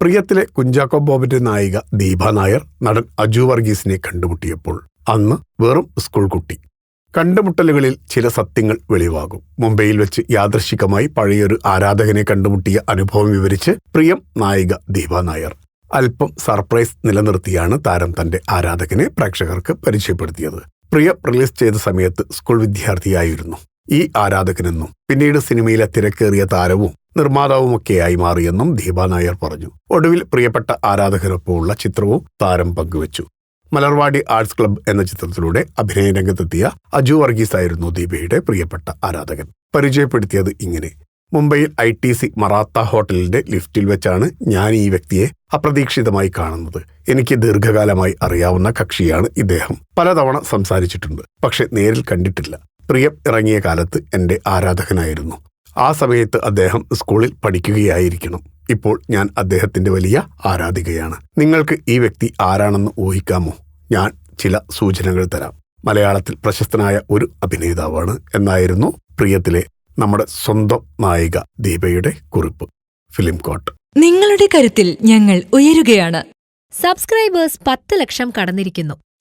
പ്രിയത്തിലെ കുഞ്ചാക്കോ ബോബന്റെ നായിക ദീപ നായർ നടൻ അജു വർഗീസിനെ കണ്ടുമുട്ടിയപ്പോൾ അന്ന് വെറും സ്കൂൾ കുട്ടി. കണ്ടുമുട്ടലുകളിൽ ചില സത്യങ്ങൾ വെളിവാകും. മുംബൈയിൽ വെച്ച് യാദൃശികമായി പഴയൊരു ആരാധകനെ കണ്ടുമുട്ടിയ അനുഭവം വിവരിച്ച് പ്രിയം നായിക ദീപ നായർ. അല്പം സർപ്രൈസ് നിലനിർത്തിയാണ് താരം തന്റെ ആരാധകനെ പ്രേക്ഷകർക്ക് പരിചയപ്പെടുത്തിയത്. പ്രിയ റിലീസ് ചെയ്ത സമയത്ത് സ്കൂൾ വിദ്യാർത്ഥിയായിരുന്നു. ഈ ആരാധകനെന്നും പിന്നീട് സിനിമയിലെ തിരക്കേറിയ താരവും നിർമ്മാതാവുമൊക്കെയായി മാറിയെന്നും ദീപ നായർ പറഞ്ഞു. ഒടുവിൽ പ്രിയപ്പെട്ട ആരാധകരൊപ്പമുള്ള ചിത്രവും താരം പങ്കുവച്ചു. മലർവാടി ആർട്സ് ക്ലബ്ബ് എന്ന ചിത്രത്തിലൂടെ അഭിനയ രംഗത്തെത്തിയ അജു വർഗീസ് ആയിരുന്നു ദീപയുടെ പ്രിയപ്പെട്ട ആരാധകൻ. പരിചയപ്പെടുത്തിയത് ഇങ്ങനെ. മുംബൈയിൽ ഐ ടി സി മറാത്ത ഹോട്ടലിന്റെ ലിഫ്റ്റിൽ വെച്ചാണ് ഞാൻ ഈ വ്യക്തിയെ അപ്രതീക്ഷിതമായി കാണുന്നത്. എനിക്ക് ദീർഘകാലമായി അറിയാവുന്ന കക്ഷിയാണ് ഇദ്ദേഹം. പലതവണ സംസാരിച്ചിട്ടുണ്ട് പക്ഷെ നേരിൽ കണ്ടിട്ടില്ല. പ്രിയം ഇറങ്ങിയ കാലത്ത് എന്റെ ആരാധകനായിരുന്നു. ആ സമയത്ത് അദ്ദേഹം സ്കൂളിൽ പഠിക്കുകയായിരിക്കണം. ഇപ്പോൾ ഞാൻ അദ്ദേഹത്തിന്റെ വലിയ ആരാധികയാണ്. നിങ്ങൾക്ക് ഈ വ്യക്തി ആരാണെന്ന് ഊഹിക്കാമോ? ഞാൻ ചില സൂചനകൾ തരാം. മലയാളത്തിൽ പ്രശസ്തനായ ഒരു അഭിനേതാവാണ് എന്നായിരുന്നു പ്രിയത്തിലെ നമ്മുടെ സ്വന്തം നായിക ദീപയുടെ കുറിപ്പ്. ഫിലിം കോട്ട്. നിങ്ങളുടെ കരുത്തിൽ ഞങ്ങൾ ഉയരുകയാണ്. സബ്സ്ക്രൈബേഴ്സ് പത്ത് ലക്ഷം കടന്നിരിക്കുന്നു.